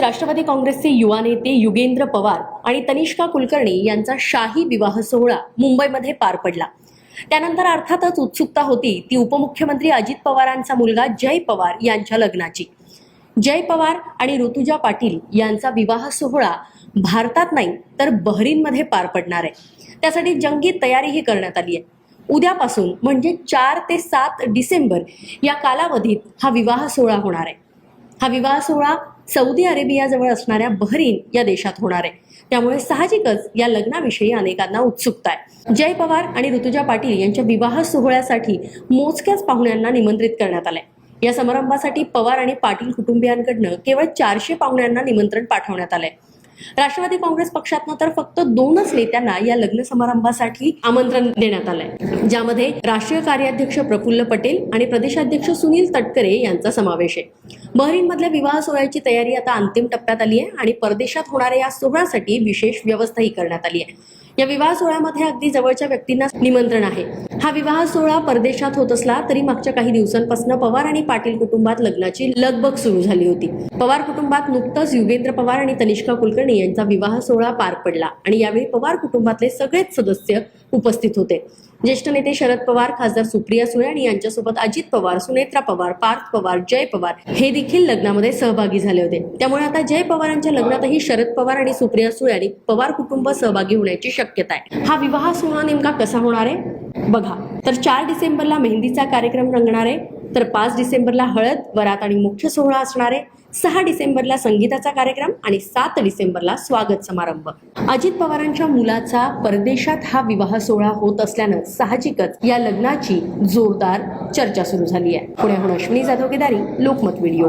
राष्ट्रवादी काँग्रेसचे युवा नेते युगेंद्र पवार आणि तनिष्का कुलकर्णी यांचा शाही विवाह सोहळा मुंबईमध्ये पार पडला. त्यानंतर अर्थातच उत्सुकता होती ती उपमुख्यमंत्री अजित पवारांचा मुलगा जय पवार यांच्या लग्नाची. जय पवार आणि ऋतुजा पाटील यांचा विवाह सोहळा भारतात नाही तर बहरीनमध्ये पार पडणार आहे. त्यासाठी जंगी तयारीही करण्यात आली आहे. उद्यापासून म्हणजे चार ते सात डिसेंबर या कालावधीत हा विवाह सोहळा होणार आहे. हा विवाह सोहळा सौदी अरेबियाजवळ असणाऱ्या बहरीन या देशात होणार आहे. त्यामुळे साहजिकच या लग्नाविषयी अनेकांना उत्सुकता आहे. जय पवार आणि ऋतुजा पाटील यांच्या विवाह सोहळ्यासाठी मोजक्याच पाहुण्यांना निमंत्रित करण्यात आलंय. या समारंभासाठी पवार आणि पाटील कुटुंबियांकडनं केवळ चारशे पाहुण्यांना निमंत्रण पाठवण्यात आलंय. राष्ट्रवादी काँग्रेस पक्षातनं तर फक्त दोनच नेत्यांना या लग्न समारंभासाठी आमंत्रण देण्यात आलंय. ज्यामध्ये राष्ट्रीय कार्याध्यक्ष प्रफुल्ल पटेल आणि प्रदेशाध्यक्ष सुनील तटकरे यांचा समावेश आहे. बहरीनमधल्या विवाह सोहळ्याची तयारी आता अंतिम टप्प्यात आली आहे आणि परदेशात होणाऱ्या या सोहळ्यासाठी विशेष व्यवस्थाही करण्यात आली आहे. या विवाह सोहळ्यामध्ये अगदी जवळच्या व्यक्तींना निमंत्रण आहे. हा विवाह सोहळा परदेशात होत असला तरी मागच्या काही दिवसांपासून पवार आणि पाटील कुटुंबात लग्नाची लगबग सुरू झाली होती. पवार कुटुंबात नुकतंच युगेंद्र पवार आणि तनिष्का कुलकर्णी यांचा विवाह सोहळा पार पडला आणि यावेळी पवार कुटुंबातले सगळेच सदस्य उपस्थित होते. ज्येष्ठ नेते शरद पवार खासदार सुप्रिया सुळे आणि यांच्यासोबत अजित पवार सुनेत्रा पवार पार्थ पवार जय पवार हे देखील लग्नामध्ये सहभागी झाले होते. त्यामुळे आता जय पवारांच्या लग्नातही शरद पवार आणि सुप्रिया सुळे आणि पवार कुटुंब सहभागी होण्याची शक्यता आहे. हा विवाह सोहळा नेमका कसा होणार आहे? बघा तर चार डिसेंबरला मेहंदीचा कार्यक्रम रंगणार आहे. तर पाच डिसेंबरला हळद वरात आणि मुख्य सोहळा असणार आहे. सहा डिसेंबरला संगीताचा कार्यक्रम आणि सात डिसेंबरला स्वागत समारंभ. अजित पवारांच्या मुलाचा परदेशात हा विवाह सोहळा होत असल्यानं साहजिकच या लग्नाची जोरदार चर्चा सुरू झाली आहे. पुण्याहून अश्विनी जाधव केदारी लोकमत व्हिडिओ.